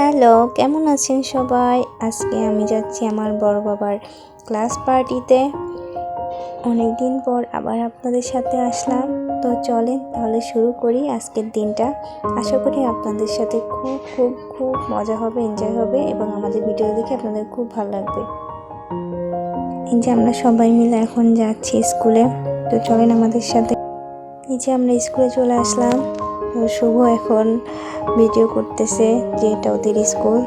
Hello, কেমন আছেন সবাই? আজকে আমি যাচ্ছি আমার বড় বাবার ক্লাস পার্টিতে অনেক দিন পর আবার আপনাদের সাথে আসলাম। তো চলেন তাহলে শুরু করি আজকের দিনটা। আশা করি আপনাদের সাথে খুব খুব খুব মজা হবে এনজয় হবে এবং আমাদের ভিডিও দেখে আপনাদের খুব ভালো লাগবে। এই যে আমরা সবাই মিলে এখন যাচ্ছি স্কুলে। তো চলেন আমাদের সাথে। এই যে আমরা স্কুলে চলে আসলাম। শুভ এখন ভিডিও করতেছে যে এটা ওদের স্কুল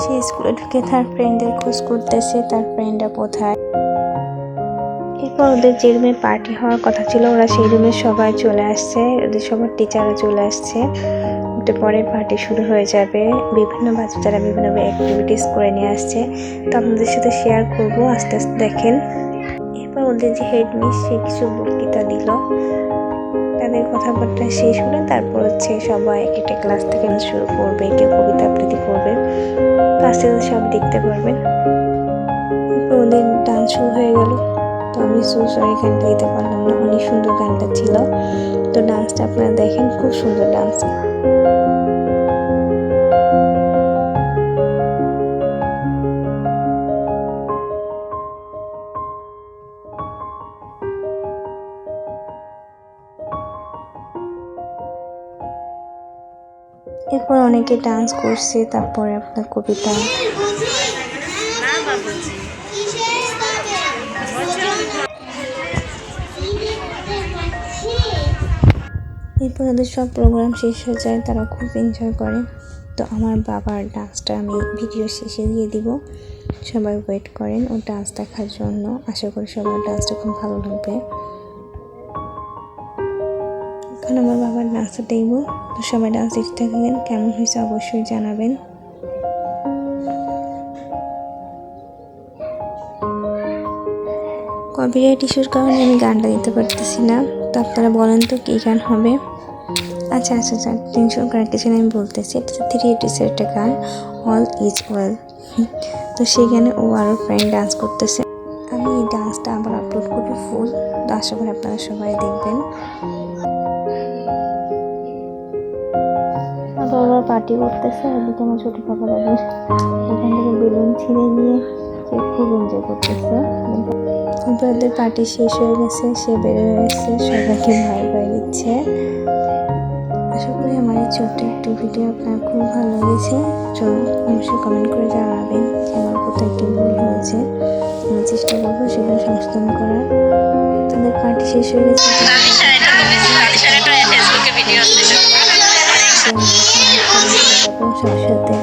সে স্কুলে ঢুকে তার ফ্রেন্ডের খোঁজ করতেছে, তার ফ্রেন্ডরা কোথায়? এরপর ওদের যে রুমে পার্টি হওয়ার কথা ছিল, ওরা সেই রুমে সবাই চলে আসছে। ওদের সবার টিচারও চলে আসছে। একটু পরে পার্টি শুরু হয়ে যাবে। বিভিন্ন বাচ্চারা বিভিন্ন অ্যাক্টিভিটিস করে নিয়ে আসছে। তো আপনাদের সাথে শেয়ার করব, আস্তে আস্তে দেখেন। এরপর ওদের যে হেড মিস সে কিছু বক্তৃতা দিল। তাদের কথাবার্তা শেষ হলে তারপর হচ্ছে সবাই এক একটা ক্লাস থেকে শুরু করবে কেউ কবিতা আবৃত্তি করবে। আস্তে সব দেখতে পারবেন ওদের ডান্স শুরু হয়ে গেল। তো আমি সো সরি গানটা দিতে পারলাম না, অনেক সুন্দর গানটা ছিল। তো ডান্সটা আপনারা দেখেন, খুব সুন্দর ডান্স। এরপর অনেকে ডান্স করছে, তারপরে আপনার কবিতা। এরপর ওদের সব প্রোগ্রাম শেষ হয়ে যায়, তারা খুব এনজয় করে। তো আমার বাবার ডান্সটা আমি ভিডিও শেষে দিয়ে দিব। সবাই ওয়েট করেন ও ডান্স দেখার জন্য। আশা করি সবার ডান্সটা খুব ভালো লাগবে। এখন আমার বাবার ডান্সটা দেখব তো সবাই ডান্স দেখতে থাকবেন। কেমন হয়েছে অবশ্যই জানাবেন। কপিরাইট ইস্যুর কারণে আমি গানটা দিতে পারতেছি না। তো আপনারা বলেন তো কী গান হবে। আচ্ছা আচ্ছা আচ্ছা। টেনশন করার কিছু আমি বলতেছি। এটা থ্রি এইটিসের একটা গান অল ইজ ওয়েল তো সেই গানে ও আরও ফ্রেন্ড ডান্স করতেছে। আমি এই ডান্সটা আবার আপলোড করব ফুল তো আশা করি আপনারা সবাই দেখবেন। বাবা পার্টি করতেছে এদিকে আমার ছোটো পাপা দাদু এখান থেকে বেলুন ছিঁড়ে নিয়ে সে খুব এনজয় করতেছে। ওদের পার্টি শেষ হয়ে গেছে সে বের হয়ে গেছে সবাইকে ভয় ভয় দিচ্ছে। আশা করি আমার এই ছোট্ট একটি ভিডিও আপনার খুব ভালো লেগেছে। তো অবশ্যই কমেন্ট করে জানাবেন যে আমার কোথায় কী ভুল হয়েছে। আমি চেষ্টা করব সেগুলো সংশোধন করার। তাদের পার্টি শেষ হয়ে গেছে। ভিডিও 我们选择